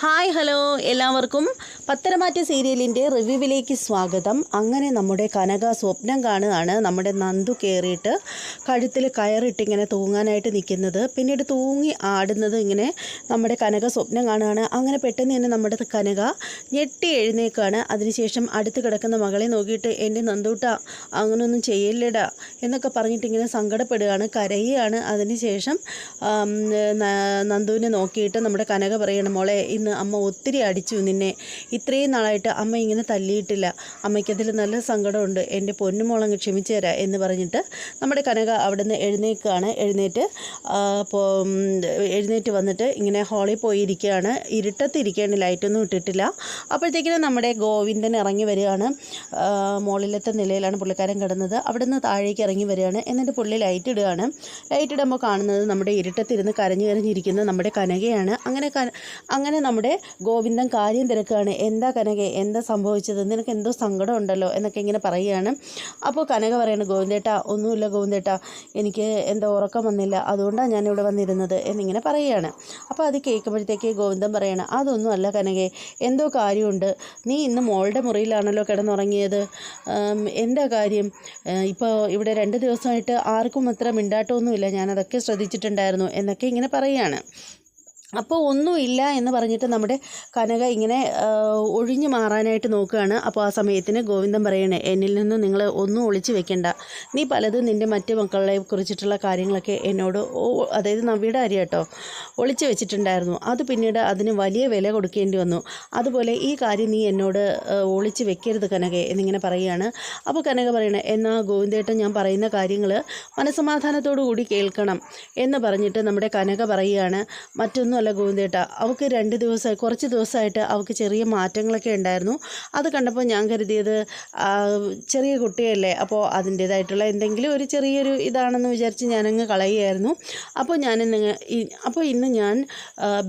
Hi hello എല്ലാവർക്കും പത്തരമാറ്റ സീരിയലിന്റെ റിവ്യൂവിലേക്ക് സ്വാഗതം. അങ്ങനെ നമ്മുടെ കനക സ്വപ്നം കാണുകയാണ്. നമ്മുടെ നന്ദു കയറിയിട്ട് കഴുത്തിൽ കയറിട്ട് ഇങ്ങനെ തൂങ്ങാനായിട്ട് നിൽക്കുന്നത്. പിന്നീട് തൂങ്ങി ആടുന്നത് ഇങ്ങനെ നമ്മുടെ കനക സ്വപ്നം കാണുകയാണ്. അങ്ങനെ പെട്ടെന്ന് തന്നെ നമ്മുടെ കനക ഞെട്ടി എഴുന്നേക്കാണ് അതിനുശേഷം അടുത്ത് കിടക്കുന്ന മകളെ നോക്കിയിട്ട് എന്റെ നന്ദൂട്ട അങ്ങനൊന്നും ചെയ്യല്ലേടാ എന്നൊക്കെ പറഞ്ഞിട്ട് ഇങ്ങനെ സങ്കടപ്പെടുകയാണ് കരയുകയാണ്. അതിനുശേഷം നന്ദുവിനെ നോക്കിയിട്ട് നമ്മുടെ കനക പറയണം മോളെ ഇന്ന് അമ്മ ഒത്തിരി അടിച്ചു നിന്നെ. ഇത്രയും നാളായിട്ട് അമ്മ ഇങ്ങനെ തല്ലിയിട്ടില്ല. അമ്മയ്ക്കതിൽ നല്ല സങ്കടമുണ്ട്. എന്റെ പൊന്നുമോളങ്ങ് ക്ഷമിച്ചു തരാം എന്ന് പറഞ്ഞിട്ട് നമ്മുടെ കനക അവിടെ നിന്ന് എഴുന്നേൽക്കുകയാണ് എഴുന്നേറ്റ് എഴുന്നേറ്റ് വന്നിട്ട് ഇങ്ങനെ ഹാളിൽ പോയിരിക്കുകയാണ്. ഇരുട്ടത്തിരിക്കുകയാണ്. ഇരുട്ടത്ത് ലൈറ്റൊന്നും ഇട്ടിട്ടില്ല. അപ്പോഴത്തേക്കിനും നമ്മുടെ ഗോവിന്ദൻ ഇറങ്ങി വരികയാണ്. മുകളിലത്തെ നിലയിലാണ് പുള്ളിക്കാരൻ കിടന്നത്. അവിടെ നിന്ന് താഴേക്ക് ഇറങ്ങി വരികയാണ്. എന്നിട്ട് പുള്ളി ലൈറ്റ് ഇടുകയാണ്. ലൈറ്റ് ഇടുമ്പോൾ കാണുന്നത് നമ്മുടെ ഇരുട്ടത്തിരുന്ന് കരഞ്ഞു കരഞ്ഞിരിക്കുന്ന നമ്മുടെ കനകയാണ്. അങ്ങനെ അങ്ങനെ നമ്മുടെ ഗോവിന്ദൻ കാര്യം തിരക്കുകയാണ് എന്താ കനക? എന്താ സംഭവിച്ചത്? നിനക്ക് എന്തോ സങ്കടം ഉണ്ടല്ലോ? എന്നൊക്കെ ഇങ്ങനെ പറയുകയാണ്. അപ്പോൾ കനക പറയാണ് ഗോവിന്ദേട്ട ഒന്നുമില്ല ഗോവിന്ദേട്ട. എനിക്ക് എന്തോ ഉറക്കം വന്നില്ല. അതുകൊണ്ടാണ് ഞാനിവിടെ വന്നിരുന്നത്. എന്നിങ്ങനെ പറയുകയാണ്. അപ്പോൾ അത് കേൾക്കുമ്പോഴത്തേക്ക് ഗോവിന്ദൻ പറയണം അതൊന്നും അല്ല കനകെ. എന്തോ കാര്യമുണ്ട്. നീ ഇന്ന് മോളുടെ മുറിയിലാണല്ലോ കിടന്നുറങ്ങിയത്. എന്താ കാര്യം? ഇപ്പോൾ ഇവിടെ രണ്ട് ദിവസമായിട്ട് ആർക്കും അത്ര മിണ്ടാട്ടമൊന്നുമില്ല. ഞാനതൊക്കെ ശ്രദ്ധിച്ചിട്ടുണ്ടായിരുന്നു. എന്നൊക്കെ ഇങ്ങനെ പറയുകയാണ്. അപ്പോൾ ഒന്നുമില്ല എന്ന് പറഞ്ഞിട്ട് നമ്മുടെ കനക ഇങ്ങനെ ഒഴിഞ്ഞു മാറാനായിട്ട് നോക്കുകയാണ്. അപ്പോൾ ആ സമയത്തിന് ഗോവിന്ദൻ പറയണേ എന്നിൽ നിന്ന് നിങ്ങൾ ഒന്നും ഒളിച്ചു വെക്കണ്ട. നീ പലതും നിന്റെ മറ്റു മക്കളെ കുറിച്ചിട്ടുള്ള കാര്യങ്ങളൊക്കെ എന്നോട് അതായത് നവിയുടെ കാര്യം കേട്ടോ ഒളിച്ചു വെച്ചിട്ടുണ്ടായിരുന്നു. അത് പിന്നീട് അതിന് വലിയ വില കൊടുക്കേണ്ടി വന്നു. അതുപോലെ ഈ കാര്യം നീ എന്നോട് ഒളിച്ചു വെക്കരുത് കനക എന്നിങ്ങനെ പറയുകയാണ്. അപ്പോൾ കനക പറയണേ എന്നാൽ ഗോവിന്ദേട്ടൻ ഞാൻ പറയുന്ന കാര്യങ്ങൾ മനസമാധാനത്തോടു കൂടി കേൾക്കണം എന്ന് പറഞ്ഞിട്ട് നമ്മുടെ കനക പറയുകയാണ്. മറ്റൊന്നുമല്ല ഗോവിന്ദേട്ട. അവൾക്ക് രണ്ട് ദിവസമായി കുറച്ച് ദിവസമായിട്ട് അവൾക്ക് ചെറിയ മാറ്റങ്ങളൊക്കെ ഉണ്ടായിരുന്നു. അത് കണ്ടപ്പോൾ ഞാൻ കരുതിയത് ചെറിയ കുട്ടിയല്ലേ അപ്പോൾ അതിന്റേതായിട്ടുള്ള എന്തെങ്കിലും ഒരു ചെറിയൊരു ഇതാണെന്ന് വിചാരിച്ച് ഞാനങ്ങ് കളയുമായിരുന്നു അപ്പോൾ ഞാൻ ഇന്ന് അപ്പോൾ ഇന്ന് ഞാൻ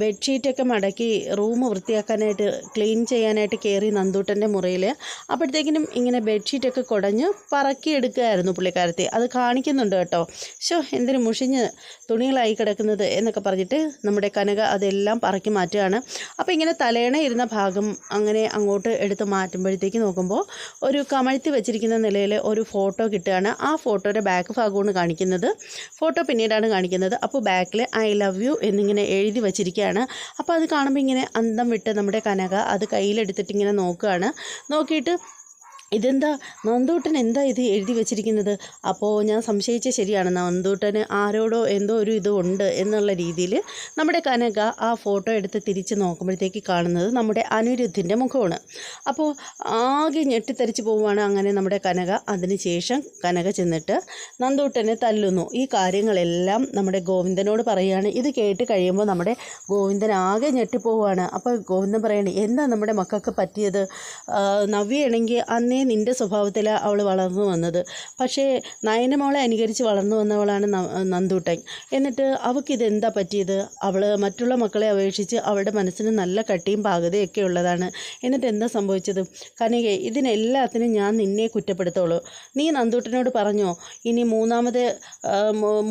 ബെഡ്ഷീറ്റൊക്കെ മടക്കി റൂം വൃത്തിയാക്കാനായിട്ട് ക്ലീൻ ചെയ്യാനായിട്ട് കയറി നന്ദൂട്ടന്റെ മുറിയിൽ അപ്പോഴത്തേക്കിനും ഇങ്ങനെ ബെഡ്ഷീറ്റൊക്കെ കുടഞ്ഞ് പറക്കിയെടുക്കുകയായിരുന്നു പുള്ളിക്കാരത്തെ. അത് കാണിക്കുന്നുണ്ട് കേട്ടോ. ഷോ എന്തിനു മുഷിഞ്ഞ് തുണികളായി കിടക്കുന്നത് എന്നൊക്കെ പറഞ്ഞിട്ട് നമ്മുടെ കനക അതെല്ലാം പറക്കി മാറ്റുകയാണ്. അപ്പോൾ ഇങ്ങനെ തലേണ ഇരുന്ന ഭാഗം അങ്ങനെ അങ്ങോട്ട് എടുത്ത് മാറ്റുമ്പോഴത്തേക്ക് നോക്കുമ്പോൾ ഒരു കമഴ്ത്തി വെച്ചിരിക്കുന്ന നിലയിൽ ഒരു ഫോട്ടോ കിട്ടുകയാണ്. ആ ഫോട്ടോയുടെ ബാക്ക് ഭാഗമാണ് കാണിക്കുന്നത്. ഫോട്ടോ പിന്നീടാണ് കാണിക്കുന്നത്. അപ്പോൾ ബാക്കിൽ ഐ ലവ് യു എന്നിങ്ങനെ എഴുതി വച്ചിരിക്കുകയാണ്. അപ്പോൾ അത് കാണുമ്പോൾ ഇങ്ങനെ അന്തം വിട്ട് നമ്മുടെ കനക അത് കയ്യിലെടുത്തിട്ട് ഇങ്ങനെ നോക്കുകയാണ്. നോക്കിയിട്ട് ഇതെന്താ? നന്ദൂട്ടൻ എന്താ ഇത് എഴുതി വെച്ചിരിക്കുന്നത്? അപ്പോൾ ഞാൻ സംശയിച്ച ശരിയാണ്. നന്ദൂട്ടന് ആരോടോ എന്തോ ഒരു ഇത് ഉണ്ട് എന്നുള്ള രീതിയിൽ നമ്മുടെ കനക ആ ഫോട്ടോ എടുത്ത് തിരിച്ച് നോക്കുമ്പോഴത്തേക്ക് കാണുന്നത് നമ്മുടെ അനിരുദ്ധിന്റെ മുഖമാണ്. അപ്പോൾ ആകെ ഞെട്ടിത്തെറിച്ച് പോവുകയാണ് അങ്ങനെ നമ്മുടെ കനക. അതിനുശേഷം കനക ചെന്നിട്ട് നന്ദൂട്ടനെ തല്ലുന്നു. ഈ കാര്യങ്ങളെല്ലാം നമ്മുടെ ഗോവിന്ദനോട് പറയുകയാണ്. ഇത് കേട്ട് കഴിയുമ്പോൾ നമ്മുടെ ഗോവിന്ദൻ ആകെ ഞെട്ടിപ്പോവുകയാണ്. അപ്പോൾ ഗോവിന്ദൻ പറയണേ എന്താ നമ്മുടെ മക്കൾക്ക് പറ്റിയത്? നവ്യയാണെങ്കിൽ അന്നേ നിന്റെ സ്വഭാവത്തിൽ അവൾ വളർന്നു വന്നത്. പക്ഷേ നയനമോളെ അനുകരിച്ച് വളർന്നു വന്നവളാണ് നന്ദൂട്ടൻ. എന്നിട്ട് അവൾക്ക് ഇതെന്താ പറ്റിയത്? അവൾ മറ്റുള്ള മക്കളെ അപേക്ഷിച്ച് അവളുടെ മനസ്സിന് നല്ല കട്ടിയും പാകതയൊക്കെ ഉള്ളതാണ്. എന്നിട്ട് എന്താ സംഭവിച്ചത്? കനകെ ഇതിനെല്ലാത്തിനും ഞാൻ നിന്നെ കുറ്റപ്പെടുത്തുള്ളൂ. നീ നന്ദൂട്ടനോട് പറഞ്ഞോ ഇനി മൂന്നാമത്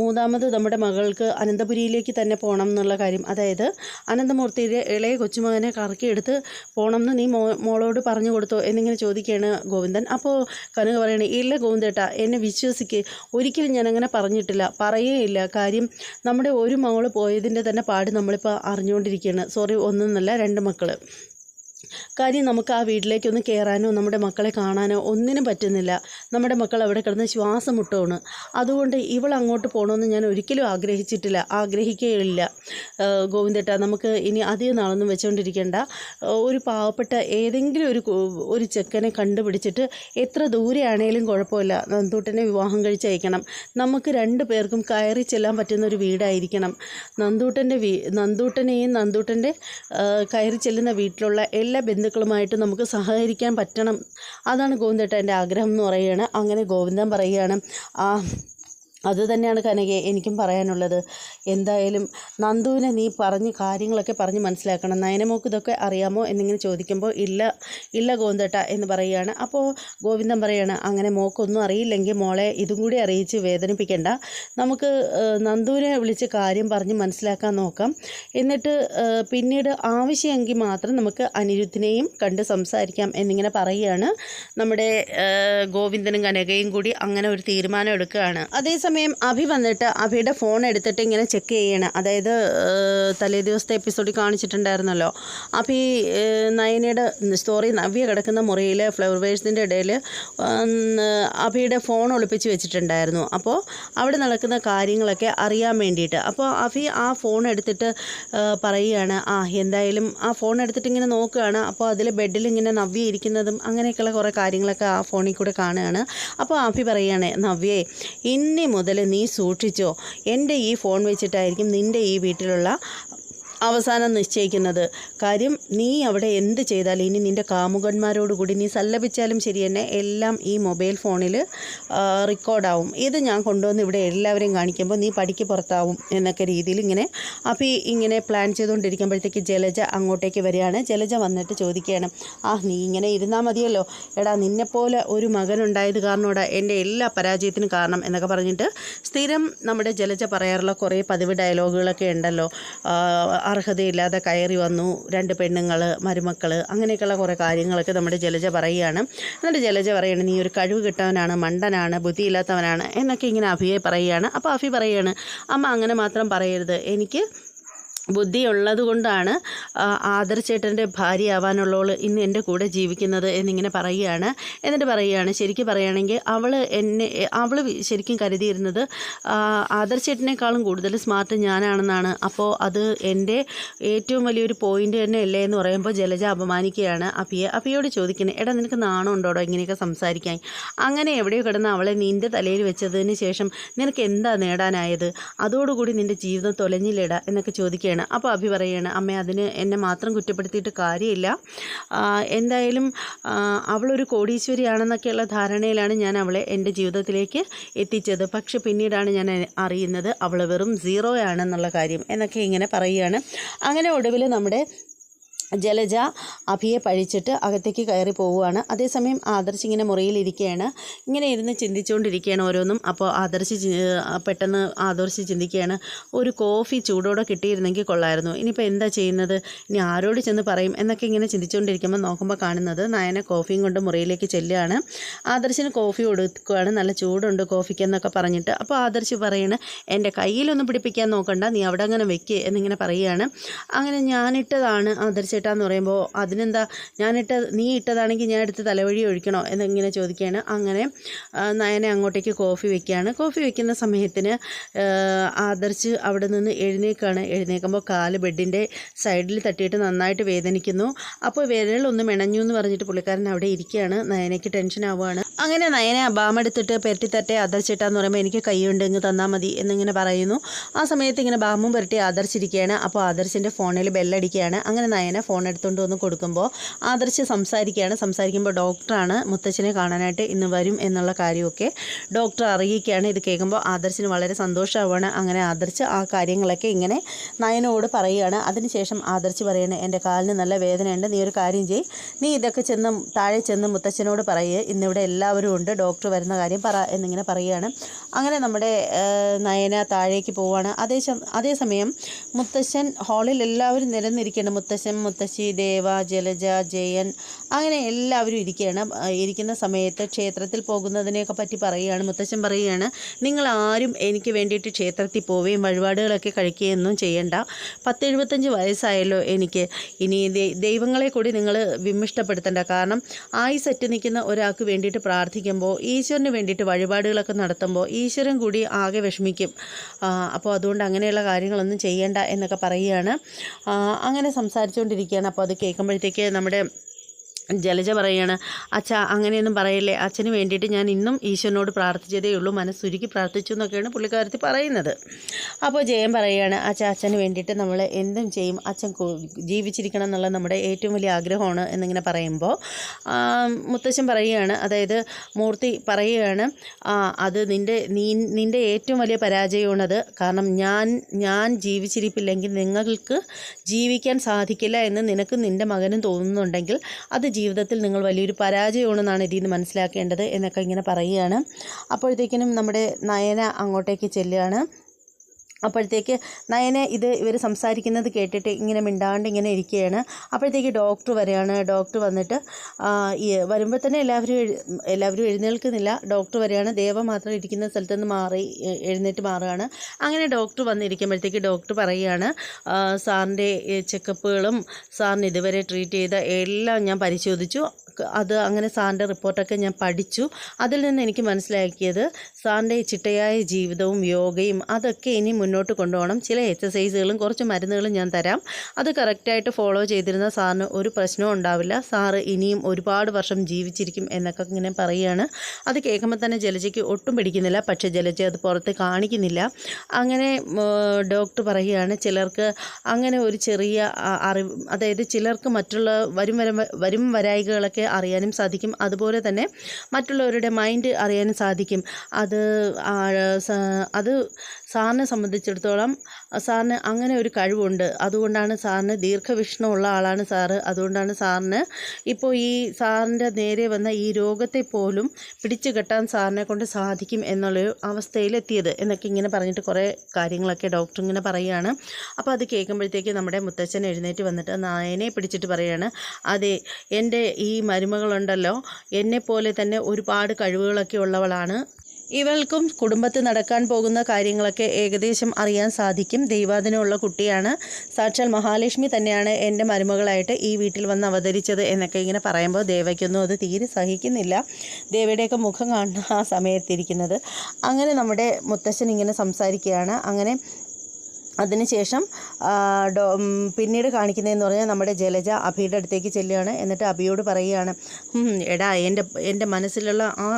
മൂന്നാമത് നമ്മുടെ മകൾക്ക് അനന്തപുരിയിലേക്ക് തന്നെ പോകണം എന്നുള്ള കാര്യം. അതായത് അനന്തമൂർത്തിയുടെ ഇളയ കൊച്ചുമകനെ കറക്കിയെടുത്ത് പോകണം എന്ന് നീ മോ മോളോട് പറഞ്ഞു കൊടുത്തോ എന്നിങ്ങനെ ചോദിക്കുകയാണ് ഗോവിന്ദൻ. അപ്പോൾ കനക പറയണേ ഇല്ല ഗോവിന്ദേട്ട എന്നെ വിശ്വസിക്ക്. ഒരിക്കലും ഞാനങ്ങനെ പറഞ്ഞിട്ടില്ല പറയേയില്ല. കാര്യം നമ്മുടെ ഒരു മകൾ പോയതിന്റെ തന്നെ പാട് നമ്മളിപ്പോൾ അറിഞ്ഞുകൊണ്ടിരിക്കുകയാണ്. സോറി ഒന്നൊന്നല്ല രണ്ട് മക്കൾ കാര്യം നമുക്ക് ആ വീട്ടിലേക്കൊന്ന് കയറാനോ നമ്മുടെ മക്കളെ കാണാനോ ഒന്നിനും പറ്റുന്നില്ല. നമ്മുടെ മക്കൾ അവിടെ കിടന്ന് ശ്വാസം മുട്ടുകയാണ് അതുകൊണ്ട് ഇവൾ അങ്ങോട്ട് പോകണമെന്ന് ഞാൻ ഒരിക്കലും ആഗ്രഹിച്ചിട്ടില്ല. ആഗ്രഹിക്കുകയില്ല. ഗോവിന്ദേട്ട നമുക്ക് ഇനി അധികം നാളൊന്നും വെച്ചുകൊണ്ടിരിക്കേണ്ട ഒരു പാവപ്പെട്ട ഏതെങ്കിലും ഒരു ഒരു ചെക്കനെ കണ്ടുപിടിച്ചിട്ട് എത്ര ദൂരെയാണേലും കുഴപ്പമില്ല. നന്ദൂട്ടനെ വിവാഹം കഴിച്ചയക്കണം. നമുക്ക് രണ്ട് പേർക്കും കയറി ചെല്ലാൻ പറ്റുന്ന ഒരു വീടായിരിക്കണം. നന്ദൂട്ടന്റെ വീ നന്ദൂട്ടനെയും നന്ദൂട്ടന്റെ കയറി ചെല്ലുന്ന വീട്ടിലുള്ള എല്ലാ ബന്ധുക്കളുമായിട്ട് നമുക്ക് സഹകരിക്കാൻ പറ്റണം. അതാണ് ഗോവിന്ദേട്ടന്റെ ആഗ്രഹം എന്ന് പറയുകയാണ്. അങ്ങനെ ഗോവിന്ദൻ പറയുകയാണ് ആ അത് കനകയെ എനിക്കും പറയാനുള്ളത്. എന്തായാലും നന്ദുവിനെ നീ പറഞ്ഞ് കാര്യങ്ങളൊക്കെ പറഞ്ഞ് മനസ്സിലാക്കണം. നയനമോക്ക് ഇതൊക്കെ അറിയാമോ എന്നിങ്ങനെ ചോദിക്കുമ്പോൾ ഇല്ല ഇല്ല ഗോന്തട്ട എന്ന് പറയുകയാണ്. അപ്പോൾ ഗോവിന്ദൻ പറയുകയാണ് അങ്ങനെ മോക്കൊന്നും അറിയില്ലെങ്കിൽ മോളെ ഇതും കൂടി അറിയിച്ച് വേദനിപ്പിക്കേണ്ട. നമുക്ക് നന്ദുവിനെ വിളിച്ച് കാര്യം പറഞ്ഞ് മനസ്സിലാക്കാൻ നോക്കാം. എന്നിട്ട് പിന്നീട് ആവശ്യമെങ്കിൽ മാത്രം നമുക്ക് അനിരുദ്ധിനെയും കണ്ട് സംസാരിക്കാം എന്നിങ്ങനെ പറയുകയാണ് നമ്മുടെ ഗോവിന്ദനും കനകയും കൂടി അങ്ങനെ ഒരു തീരുമാനം എടുക്കുകയാണ്. അതേസമയം അഭി വന്നിട്ട് അഭിയുടെ ഫോൺ എടുത്തിട്ട് ഇങ്ങനെ ചെക്ക് ചെയ്യണം. അതായത് തലേ ദിവസത്തെ എപ്പിസോഡിൽ കാണിച്ചിട്ടുണ്ടായിരുന്നല്ലോ. അഭി നയനയുടെ സ്റ്റോറി നവ്യ കിടക്കുന്ന മുറിയിൽ ഫ്ലവർ വേഴ്സിന്റെ ഇടയിൽ അഭിയുടെ ഫോൺ ഒളിപ്പിച്ച് വെച്ചിട്ടുണ്ടായിരുന്നു. അപ്പോൾ അവിടെ നടക്കുന്ന കാര്യങ്ങളൊക്കെ അറിയാൻ വേണ്ടിയിട്ട്. അപ്പോൾ അഭി ആ ഫോൺ എടുത്തിട്ട് പറയുകയാണ് ആ എന്തായാലും ആ ഫോൺ എടുത്തിട്ട് ഇങ്ങനെ നോക്കുകയാണ്. അപ്പോൾ അതിൽ ബെഡിൽ ഇങ്ങനെ നവ്യ ഇരിക്കുന്നതും അങ്ങനെയൊക്കെയുള്ള കുറേ കാര്യങ്ങളൊക്കെ ആ ഫോണിൽ കൂടെ കാണുകയാണ്. അപ്പോൾ അഭി പറയുകയാണ് നവ്യേ ഇനി മുതൽ നീ സൂക്ഷിച്ചോ. എന്റെ ഈ ഫോൺ വെച്ചിട്ടായിരിക്കും നിന്റെ ഈ വീട്ടിലുള്ള അവസാനം നിശ്ചയിക്കുന്നത്. കാര്യം നീ അവിടെ എന്ത് ചെയ്താലും ഇനി നിന്റെ കാമുകന്മാരോട് കൂടി നീ സല്ലപിച്ചാലും ശരി തന്നെ എല്ലാം ഈ മൊബൈൽ ഫോണിൽ റെക്കോർഡാവും. ഇത് ഞാൻ കൊണ്ടുവന്ന് ഇവിടെ എല്ലാവരെയും കാണിക്കുമ്പോൾ നീ പഠിക്ക് പുറത്താവും എന്നൊക്കെ രീതിയിൽ ഇങ്ങനെ അപ്പോൾ ഇങ്ങനെ പ്ലാൻ ചെയ്തുകൊണ്ടിരിക്കുമ്പോഴത്തേക്ക് ജലജ അങ്ങോട്ടേക്ക് വരികയാണ്. ജലജ വന്നിട്ട് ചോദിക്കുകയാണ് ആ നീ ഇങ്ങനെ ഇരുന്നാൽ മതിയല്ലോ. എടാ നിന്നെപ്പോലെ ഒരു മകനുണ്ടായത് കാരണോടാ എന്റെ എല്ലാ പരാജയത്തിനും കാരണം എന്നൊക്കെ പറഞ്ഞിട്ട് സ്ഥിരം നമ്മുടെ ജലജ പറയാറുള്ള കുറേ പതിവ് ഡയലോഗുകളൊക്കെ ഉണ്ടല്ലോ. അർഹതയില്ലാതെ കയറി വന്നു. രണ്ട് പെണ്ണുങ്ങൾ മരുമക്കൾ അങ്ങനെയൊക്കെയുള്ള കുറേ കാര്യങ്ങളൊക്കെ നമ്മുടെ ജലജ പറയുകയാണ്. എന്നിട്ട് ജലജ പറയുകയാണ് നീ ഒരു കഴിവ് കിട്ടവനാണ് മണ്ടനാണ് ബുദ്ധിയില്ലാത്തവനാണ് എന്നൊക്കെ ഇങ്ങനെ അഭിയെ പറയുകയാണ്. അപ്പോൾ അഭി പറയുകയാണ് അമ്മ അങ്ങനെ മാത്രം പറയരുത്. എനിക്ക് ബുദ്ധിയുള്ളത് കൊണ്ടാണ് ആദർശേട്ടന്റെ ഭാര്യയാവാനുള്ളവൾ ഇന്ന് എന്റെ കൂടെ ജീവിക്കുന്നത് എന്നിങ്ങനെ പറയുകയാണ്. എന്നിട്ട് പറയുകയാണ് ശരിക്കും പറയുകയാണെങ്കിൽ അവൾ എന്നെ അവൾ ശരിക്കും കരുതിയിരുന്നത് ആദർശേട്ടനേക്കാളും കൂടുതൽ സ്മാർട്ട് ഞാനാണെന്നാണ്. അപ്പോൾ അത് എന്റെ ഏറ്റവും വലിയൊരു പോയിന്റ് തന്നെ അല്ലേ എന്ന് പറയുമ്പോൾ ജലജ അപമാനിക്കുകയാണ്. അപ്പിയെ അപ്പിയോട് ചോദിക്കുന്നത് എടാ നിനക്ക് നാണം ഉണ്ടോടോ ഇങ്ങനെയൊക്കെ സംസാരിക്കാൻ? അങ്ങനെ എവിടെയോ കിടന്ന് അവളെ നിന്റെ തലയിൽ വെച്ചതിന് ശേഷം നിനക്ക് എന്താ നേടാനായത്? അതോടുകൂടി നിന്റെ ജീവിതം തൊലഞ്ഞില്ലേടാ? എന്നൊക്കെ ചോദിക്കുകയാണ് അപ്പോൾ അഭി പറയുകയാണ് അമ്മ അതിന് എന്നെ മാത്രം കുറ്റപ്പെടുത്തിയിട്ട് കാര്യമില്ല. എന്തായാലും അവളൊരു കോടീശ്വരിയാണെന്നൊക്കെയുള്ള ധാരണയിലാണ് ഞാൻ അവളെ എന്റെ ജീവിതത്തിലേക്ക് എത്തിച്ചത്. പക്ഷെ പിന്നീടാണ് ഞാൻ അറിയുന്നത് അവൾ വെറും സീറോ ആണെന്നുള്ള കാര്യം എന്നൊക്കെ ഇങ്ങനെ പറയുകയാണ്. അങ്ങനെ ഒടുവിൽ നമ്മുടെ ജലജ അഭിയെ പഴിച്ചിട്ട് അകത്തേക്ക് കയറി പോവുകയാണ്. അതേസമയം ആദർശ് ഇങ്ങനെ മുറിയിലിരിക്കുകയാണ് ഇങ്ങനെ ഇരുന്ന് ചിന്തിച്ചുകൊണ്ടിരിക്കുകയാണ് ഓരോന്നും. അപ്പോൾ ആദർശ് പെട്ടെന്ന് ആദർശ് ചിന്തിക്കുകയാണ് ഒരു കോഫി ചൂടോടെ കിട്ടിയിരുന്നെങ്കിൽ കൊള്ളായിരുന്നു. ഇനിയിപ്പോൾ എന്താ ചെയ്യുന്നത്? ഇനി ആരോട് ചെന്ന് പറയും? എന്നൊക്കെ ഇങ്ങനെ ചിന്തിച്ചുകൊണ്ടിരിക്കുമ്പോൾ നോക്കുമ്പോൾ കാണുന്നത് നയന കോഫിയും കൊണ്ട് മുറിയിലേക്ക് ചെല്ലുകയാണ്. ആദർശിന് കോഫി കൊടുക്കുകയാണ്. നല്ല ചൂടുണ്ട് കോഫിക്ക് എന്നൊക്കെ പറഞ്ഞിട്ട് അപ്പോൾ ആദർശ് പറയാണ് എന്റെ കയ്യിലൊന്നും പിടിപ്പിക്കാൻ നോക്കണ്ട. നീ അവിടെ അങ്ങനെ വെക്കേ എന്നിങ്ങനെ പറയുകയാണ്. അങ്ങനെ ഞാനിട്ടതാണ് ആദർശേട്ടാന്ന് പറയുമ്പോൾ അതിനെന്താ ഞാനിട്ട നീ ഇട്ടതാണെങ്കിൽ ഞാൻ എടുത്ത് തലവഴി ഒഴിക്കണോ എന്നിങ്ങനെ ചോദിക്കുകയാണ്. അങ്ങനെ നയനെ അങ്ങോട്ടേക്ക് കോഫി വെക്കുകയാണ്. കോഫി വെക്കുന്ന സമയത്തിന് ആദർശ് അവിടെ നിന്ന് എഴുന്നേക്കാണ്. എഴുന്നേക്കുമ്പോൾ കാൽ ബെഡിന്റെ സൈഡിൽ തട്ടിയിട്ട് നന്നായിട്ട് വേദനിക്കുന്നു. അപ്പോൾ വിരലൊന്ന് മെണഞ്ഞു എന്ന് പറഞ്ഞിട്ട് പുള്ളിക്കാരൻ അവിടെ ഇരിക്കുകയാണ്. നയനയ്ക്ക് ടെൻഷൻ ആവുകയാണ്. അങ്ങനെ നയനെ ബാമെടുത്തിട്ട് പെരട്ടിത്തട്ടെ ആദർശിട്ടാന്ന് പറയുമ്പോൾ എനിക്ക് കൈയുണ്ട് ഇങ്ങ് തന്നാൽ മതി എന്നിങ്ങനെ പറയുന്നു. ആ സമയത്ത് ഇങ്ങനെ ബാമും പെരട്ടി ആദർശിരിക്കുകയാണ് അപ്പോൾ ആദർശിന്റെ ഫോണിൽ ബെല്ലടിക്കുകയാണ് അങ്ങനെ നയന ഫോൺ എടുത്തുകൊണ്ട് വന്ന് കൊടുക്കുമ്പോൾ ആദർശ് സംസാരിക്കുകയാണ്. സംസാരിക്കുമ്പോൾ ഡോക്ടറാണ് മുത്തച്ഛനെ കാണാനായിട്ട് ഇന്ന് വരും എന്നുള്ള കാര്യമൊക്കെ ഡോക്ടർ അറിയിക്കുകയാണ്. ഇത് കേൾക്കുമ്പോൾ ആദർശിന് വളരെ സന്തോഷമാവുകയാണ് അങ്ങനെ ആദർശ് ആ കാര്യങ്ങളൊക്കെ ഇങ്ങനെ നയനോട് പറയുകയാണ്. അതിനുശേഷം ആദർശ് പറയണ എന്റെ കാലിന് നല്ല വേദനയുണ്ട്. നീ ഒരു കാര്യം ചെയ്യ്. നീ ഇതൊക്കെ ചെന്ന് താഴെ ചെന്ന് മുത്തച്ഛനോട് പറയുക ഇന്നിവിടെ എല്ലാവരും ഉണ്ട്. ഡോക്ടർ വരുന്ന കാര്യം പറ എന്നിങ്ങനെ പറയുകയാണ്. അങ്ങനെ നമ്മുടെ നയന താഴേക്ക് പോവുകയാണ് അതേ അതേസമയം മുത്തശ്ശൻ ഹാളിൽ എല്ലാവരും നിരന്നിരിക്കുകയാണ്. മുത്തശ്ശൻ മുത്തശ്ശി ദേവ ജലജ ജയൻ അങ്ങനെ എല്ലാവരും ഇരിക്കുകയാണ്. ഇരിക്കുന്ന സമയത്ത് ക്ഷേത്രത്തിൽ പോകുന്നതിനെയൊക്കെ പറ്റി പറയുകയാണ് മുത്തശ്ശൻ പറയുകയാണ് നിങ്ങൾ ആരും എനിക്ക് വേണ്ടിയിട്ട് ക്ഷേത്രത്തിൽ പോവുകയും വഴിപാടുകളൊക്കെ കഴിക്കുകയൊന്നും ചെയ്യണ്ട. പത്തെഴുപത്തഞ്ച് വയസ്സായല്ലോ എനിക്ക്. ഇനി ദൈവങ്ങളെ കൂടി നിങ്ങൾ വിമിഷ്ടപ്പെടുത്തണ്ട കാരണം ആയിസറ്റ് നിൽക്കുന്ന ഒരാൾക്ക് വേണ്ടിയിട്ട് പ്രാർത്ഥിക്കുമ്പോൾ ഈശ്വരന് വേണ്ടിയിട്ട് വഴിപാടുകളൊക്കെ നടത്തുമ്പോൾ ഈശ്വരൻ കൂടി ആകെ വിഷമിക്കും. അപ്പോൾ അതുകൊണ്ട് അങ്ങനെയുള്ള കാര്യങ്ങളൊന്നും ചെയ്യേണ്ട എന്നൊക്കെ പറയുകയാണ്. അങ്ങനെ അങ്ങനെ സംസാരിച്ചുകൊണ്ടിരിക്കുകയാണ് അപ്പോൾ അത് കേൾക്കുമ്പോഴത്തേക്ക് നമ്മുടെ ജലജ പറയുകയാണ് അച്ഛ അങ്ങനെയൊന്നും പറയല്ലേ. അച്ഛന് വേണ്ടിയിട്ട് ഞാൻ ഇന്നും ഈശ്വരനോട് പ്രാർത്ഥിച്ചതേ ഉള്ളൂ. മനസ്സുരുക്കി പ്രാർത്ഥിച്ചു എന്നൊക്കെയാണ് പുള്ളിക്കാരത്തി പറയുന്നത്. അപ്പോൾ ജയൻ പറയുകയാണ് അച്ഛ അച്ഛന് വേണ്ടിയിട്ട് നമ്മൾ എന്തും ചെയ്യും. അച്ഛൻ ജീവിച്ചിരിക്കണം എന്നുള്ള നമ്മുടെ ഏറ്റവും വലിയ ആഗ്രഹമാണ് എന്നിങ്ങനെ പറയുമ്പോൾ മുത്തശ്ശൻ പറയുകയാണ് അതായത് മൂർത്തി പറയുകയാണ് അത് നിന്റെ നീ നിന്റെ ഏറ്റവും വലിയ പരാജയമാണത്. കാരണം ഞാൻ ഞാൻ ജീവിച്ചിരിപ്പില്ലെങ്കിൽ നിങ്ങൾക്ക് ജീവിക്കാൻ സാധിക്കില്ല എന്ന് നിനക്ക് നിന്റെ മകനും തോന്നുന്നുണ്ടെങ്കിൽ അത് ജീവിതത്തിൽ നിങ്ങൾ വലിയൊരു പരാജയമാണെന്നാണ് ഇതിൽ നിന്ന് മനസ്സിലാക്കേണ്ടത് എന്നൊക്കെ ഇങ്ങനെ പറയുകയാണ്. അപ്പോഴത്തേക്കിനും നമ്മുടെ നയന അങ്ങോട്ടേക്ക് ചെല്ലുകയാണ്. അപ്പോഴത്തേക്ക് നയനെ ഇത് ഇവർ സംസാരിക്കുന്നത് കേട്ടിട്ട് ഇങ്ങനെ മിണ്ടാണ്ട് ഇങ്ങനെ ഇരിക്കുകയാണ്. അപ്പോഴത്തേക്ക് ഡോക്ടർ വരികയാണ് ഡോക്ടർ വന്നിട്ട് ഈ വരുമ്പോൾ തന്നെ എല്ലാവരും എല്ലാവരും എഴുന്നേൽക്കുന്നില്ല. ഡോക്ടർ വരികയാണ് ദേവ മാത്രം ഇരിക്കുന്ന സ്ഥലത്ത് നിന്ന് മാറി എഴുന്നേറ്റ് മാറുകയാണ്. അങ്ങനെ ഡോക്ടർ വന്നിരിക്കുമ്പോഴത്തേക്ക് ഡോക്ടർ പറയുകയാണ് സാറിന്റെ ചെക്കപ്പുകളും സാറിന് ഇതുവരെ ട്രീറ്റ് ചെയ്ത എല്ലാം ഞാൻ പരിശോധിച്ചു. അത് അങ്ങനെ സാറിന്റെ റിപ്പോർട്ടൊക്കെ ഞാൻ പഠിച്ചു. അതിൽ നിന്ന് എനിക്ക് മനസ്സിലാക്കിയത് സാറിന്റെ ചിട്ടയായ ജീവിതവും യോഗയും അതൊക്കെ ഇനി മുന്നോട്ട് കൊണ്ടുപോകണം. ചില എക്സസൈസുകളും കുറച്ച് മരുന്നുകളും ഞാൻ തരാം. അത് കറക്റ്റായിട്ട് ഫോളോ ചെയ്തിരുന്ന സാറിന് ഒരു പ്രശ്നവും ഉണ്ടാവില്ല. സാറ് ഇനിയും ഒരുപാട് വർഷം ജീവിച്ചിരിക്കും എന്നൊക്കെ ഇങ്ങനെ പറയുകയാണ്. അത് കേൾക്കുമ്പോൾ തന്നെ ജലജയ്ക്ക് ഒട്ടും പിടിക്കുന്നില്ല. പക്ഷേ ജലജ അത് പുറത്ത് കാണിക്കുന്നില്ല. അങ്ങനെ ഡോക്ടർ പറയുകയാണ് ചിലർക്ക് അങ്ങനെ ഒരു ചെറിയ അറിവ് അതായത് ചിലർക്ക് മറ്റുള്ള വരും വരം വരും വരായികളൊക്കെ അറിയാനും സാധിക്കും. അതുപോലെ തന്നെ മറ്റുള്ളവരുടെ മൈൻഡ് അറിയാനും സാധിക്കും. അത് അത് സാറിനെ സംബന്ധിച്ചിടത്തോളം സാറിന് അങ്ങനെ ഒരു കഴിവുണ്ട്. അതുകൊണ്ടാണ് സാറിന് ദീർഘവിഷ്ണമുള്ള ആളാണ് സാറ്. അതുകൊണ്ടാണ് സാറിന് ഇപ്പോൾ ഈ സാറിന്റെ നേരെ വന്ന ഈ രോഗത്തെ പോലും പിടിച്ചു കെട്ടാൻ സാറിനെ കൊണ്ട് സാധിക്കും എന്നുള്ളൊരു അവസ്ഥയിലെത്തിയത് എന്നൊക്കെ ഇങ്ങനെ പറഞ്ഞിട്ട് കുറേ കാര്യങ്ങളൊക്കെ ഡോക്ടർ ഇങ്ങനെ പറയുകയാണ്. അപ്പോൾ അത് കേൾക്കുമ്പോഴത്തേക്ക് നമ്മുടെ മുത്തച്ഛൻ എഴുന്നേറ്റ് വന്നിട്ട് നായനെ പിടിച്ചിട്ട് പറയുകയാണ്. അതെ എന്റെ ഈ മരുമകളുണ്ടല്ലോ. എന്നെപ്പോലെ തന്നെ ഒരുപാട് കഴിവുകളൊക്കെ ഉള്ളവളാണ്. ഇവൾക്കും കുടുംബത്തിൽ നടക്കാൻ പോകുന്ന കാര്യങ്ങളൊക്കെ ഏകദേശം അറിയാൻ സാധിക്കും. ദൈവാദിനമുള്ള കുട്ടിയാണ്. സാക്ഷാൽ മഹാലക്ഷ്മി തന്നെയാണ് എന്റെ മരുമകളായിട്ട് ഈ വീട്ടിൽ വന്ന് അവതരിച്ചത് എന്നൊക്കെ ഇങ്ങനെ പറയുമ്പോൾ ദേവയ്ക്കൊന്നും അത് തീരെ സഹിക്കുന്നില്ല. ദേവയുടെയൊക്കെ മുഖം കാണുന്ന ആ സമയത്തിരിക്കുന്നത് അങ്ങനെ നമ്മുടെ മുത്തശ്ശൻ ഇങ്ങനെ സംസാരിക്കുകയാണ്. അങ്ങനെ അതിനുശേഷം ഡോ പിന്നീട് കാണിക്കുന്നതെന്ന് പറഞ്ഞാൽ നമ്മുടെ ജലജ അഭിയുടെ അടുത്തേക്ക് ചെല്ലുകയാണ്. എന്നിട്ട് അഭിയോട് പറയുകയാണ് എടാ എന്റെ എന്റെ മനസ്സിലുള്ള ആ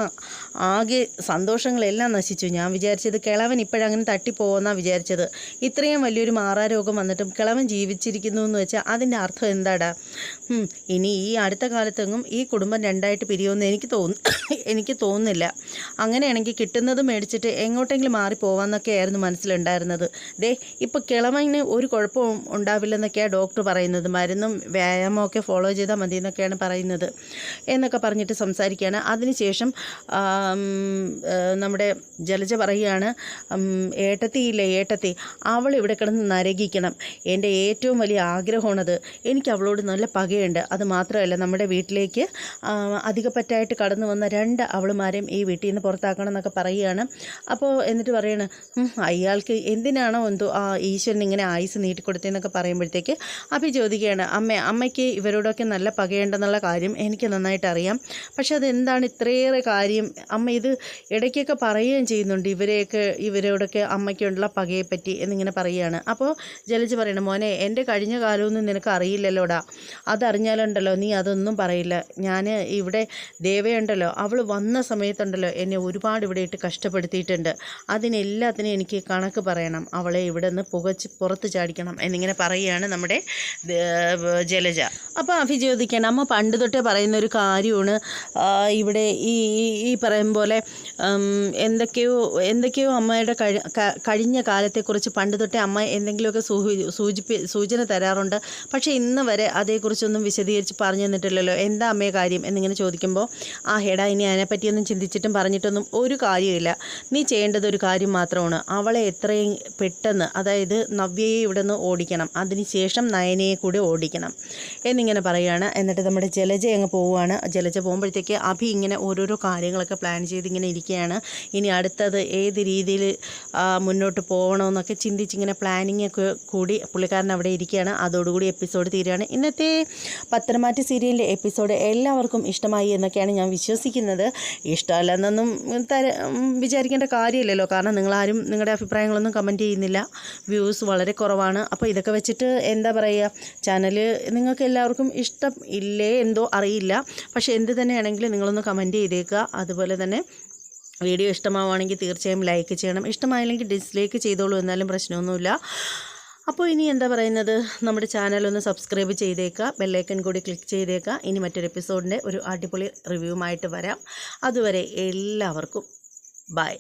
ആകെ സന്തോഷങ്ങളെല്ലാം നശിച്ചു. ഞാൻ വിചാരിച്ചത് കിളവൻ ഇപ്പോഴങ്ങനെ തട്ടിപ്പോകുമെന്നാണ് വിചാരിച്ചത്. ഇത്രയും വലിയൊരു മാറാരോഗം വന്നിട്ടും കിളവൻ ജീവിച്ചിരിക്കുന്നു എന്ന് വെച്ചാൽ അതിന്റെ അർത്ഥം എന്താടാ? ഇനി ഈ അടുത്ത കാലത്തെങ്ങും ഈ കുടുംബം രണ്ടായിട്ട് പിരിയുമെന്ന് എനിക്ക് തോന്നുന്നു എനിക്ക് തോന്നുന്നില്ല. അങ്ങനെയാണെങ്കിൽ കിട്ടുന്നത് മേടിച്ചിട്ട് എങ്ങോട്ടെങ്കിലും മാറി പോവാന്നൊക്കെ ആയിരുന്നു മനസ്സിലുണ്ടായിരുന്നത്. ദേ ഇപ്പോൾ കിളവന് ഒരു കുഴപ്പവും ഉണ്ടാവില്ലെന്നൊക്കെയാണ് ഡോക്ടർ പറയുന്നത്. മരുന്നും വ്യായാമമൊക്കെ ഫോളോ ചെയ്താൽ മതി എന്നൊക്കെയാണ് പറയുന്നത് എന്നൊക്കെ പറഞ്ഞിട്ട് സംസാരിക്കുകയാണ്. അതിനുശേഷം നമ്മുടെ ജലജ പറയുകയാണ് ഏട്ടത്തിയില്ലേ ഏട്ടത്തി അവൾ ഇവിടെ കിടന്ന് നരകിക്കണം. എന്റെ ഏറ്റവും വലിയ ആഗ്രഹമാണത്. എനിക്ക് അവളോട് നല്ല പകയുണ്ട്. അത് മാത്രമല്ല നമ്മുടെ വീട്ടിലേക്ക് അധികപ്പറ്റായിട്ട് കടന്നു വന്ന രണ്ട് അവളുമാരെയും ഈ വീട്ടിൽ നിന്ന് പുറത്താക്കണം എന്നൊക്കെ പറയുകയാണ്. അപ്പോൾ എന്നിട്ട് പറയണം അയാൾക്ക് എന്തിനാണോ എന്തോ ആ ഈശ്വരൻ ഇങ്ങനെ ആയുസ് നീട്ടിക്കൊടുത്തെന്നൊക്കെ പറയുമ്പോഴത്തേക്ക് അഭി ചോദിക്കുകയാണ് അമ്മ അമ്മയ്ക്ക് ഇവരോടൊക്കെ നല്ല പകയുണ്ടെന്നുള്ള കാര്യം എനിക്ക് നന്നായിട്ട് അറിയാം പക്ഷെ അതെന്താണ് ഇത്രയേറെ കാര്യം? അമ്മ ഇത് ഇടയ്ക്കൊക്കെ പറയുകയും ചെയ്യുന്നുണ്ട് ഇവരെയൊക്കെ ഇവരോടൊക്കെ അമ്മയ്ക്കുള്ള പകയെപ്പറ്റി എന്നിങ്ങനെ പറയുകയാണ്. അപ്പോൾ ജലജ് പറയണം മോനെ എന്റെ കഴിഞ്ഞ കാലമൊന്നും നിനക്ക് അറിയില്ലല്ലോടാ. അതറിഞ്ഞാലുണ്ടല്ലോ നീ അതൊന്നും പറയില്ല. ഞാൻ ഇവിടെ ദേവയുണ്ടല്ലോ അവൾ വന്ന സമയത്തുണ്ടല്ലോ എന്നെ ഒരുപാട് ഇവിടെ ഇട്ട് കഷ്ടപ്പെടുത്തിയിട്ടുണ്ട്. അതിനെല്ലാത്തിനും എനിക്ക് കണക്ക് പറയണം. അവളെ ഇവിടെ നിന്ന് പുകച്ച് പുറത്ത് ചാടിക്കണം എന്നിങ്ങനെ പറയുകയാണ് നമ്മുടെ ജലജ. അപ്പോൾ അഭി ചോദിക്കണം അമ്മ പണ്ട് തൊട്ടേ പറയുന്ന ഒരു കാര്യമാണ് ഇവിടെ ഈ ഈ- പറയും പോലെ എന്തൊക്കെയോ എന്തൊക്കെയോ അമ്മയുടെ കഴിഞ്ഞ കാലത്തെക്കുറിച്ച് പണ്ട് തൊട്ടേ അമ്മ എന്തെങ്കിലുമൊക്കെ സൂചി സൂചിപ്പി സൂചന തരാറുണ്ട്. പക്ഷേ ഇന്ന് വരെ അതേക്കുറിച്ചൊന്നും വിശദീകരിച്ച് പറഞ്ഞു തന്നിട്ടില്ലല്ലോ. എന്താ അമ്മയെ കാര്യം എന്നിങ്ങനെ ചോദിക്കുമ്പോൾ ആ ഹെടാ ഇനി അതിനെപ്പറ്റിയൊന്നും ചിന്തിച്ചിട്ടും പറഞ്ഞിട്ടൊന്നും ഒരു കാര്യമില്ല നീ ചെയ്യേണ്ടത് ഒരു കാര്യം മാത്രമാണ്. അവളെ എത്രയും പെട്ടെന്ന് അതായത് നവ്യയെ ഇവിടെ നിന്ന് ഓടിക്കണം. അതിനുശേഷം നയനയെ കൂടി ഓടിക്കണം. എന്നിങ്ങനെ പറയുകയാണ്. എന്നിട്ട് നമ്മുടെ ജലജ അങ്ങ് പോവുകയാണ്. ജലജ പോകുമ്പോഴത്തേക്ക് അഭി ഇങ്ങനെ ഓരോരോ കാര്യങ്ങളൊക്കെ പ്ലാൻ ചെയ്ത് ഇങ്ങനെ ഇരിക്കുകയാണ്. ഇനി അടുത്തത് ഏത് രീതിയിൽ മുന്നോട്ട് പോകണമെന്നൊക്കെ ചിന്തിച്ചിങ്ങനെ പ്ലാനിങ് ഒക്കെ കൂടി പുള്ളിക്കാരൻ അവിടെ ഇരിക്കുകയാണ്. അതോടുകൂടി എപ്പിസോഡ് തീരുകയാണ്. ഇന്നത്തെ പത്തനംമാറ്റ് സീരിയലിന്റെ എപ്പിസോഡ് എല്ലാവർക്കും ഇഷ്ടമായി എന്നൊക്കെയാണ് ഞാൻ വിശ്വസിക്കുന്നത്. ഇഷ്ടമല്ലെന്നൊന്നും തര വിചാരിക്കേണ്ട കാര്യമില്ലല്ലോ. കാരണം നിങ്ങളാരും നിങ്ങളുടെ അഭിപ്രായങ്ങളൊന്നും കമന്റ് ചെയ്യുന്നില്ല. വ്യൂസ് വളരെ കുറവാണ്. അപ്പോൾ ഇതൊക്കെ വെച്ചിട്ട് എന്താ പറയുക ചാനൽ നിങ്ങൾക്ക് എല്ലാവർക്കും ഇഷ്ടം ഇല്ലേ എന്തോ അറിയില്ല. പക്ഷേ എന്ത് തന്നെയാണെങ്കിലും നിങ്ങളൊന്ന് കമന്റ് ചെയ്തേക്കുക. അതുപോലെ തന്നെ വീഡിയോ ഇഷ്ടമാവുകയാണെങ്കിൽ തീർച്ചയായും ലൈക്ക് ചെയ്യണം. ഇഷ്ടമായില്ലെങ്കിൽ ഡിസ്ലൈക്ക് ചെയ്തോളൂ എന്നാലും പ്രശ്നമൊന്നുമില്ല. അപ്പോൾ ഇനി എന്താ പറയുന്നത്? നമ്മുടെ ചാനൽ ഒന്ന് സബ്സ്ക്രൈബ് ചെയ്തേക്കുക. ബെല്ലൈക്കൺ കൂടി ക്ലിക്ക് ചെയ്തേക്കുക. ഇനി മറ്റൊരു എപ്പിസോഡിന്റെ ഒരു അടിപൊളി റിവ്യൂമായിട്ട് വരാം. അതുവരെ എല്ലാവർക്കും ബൈ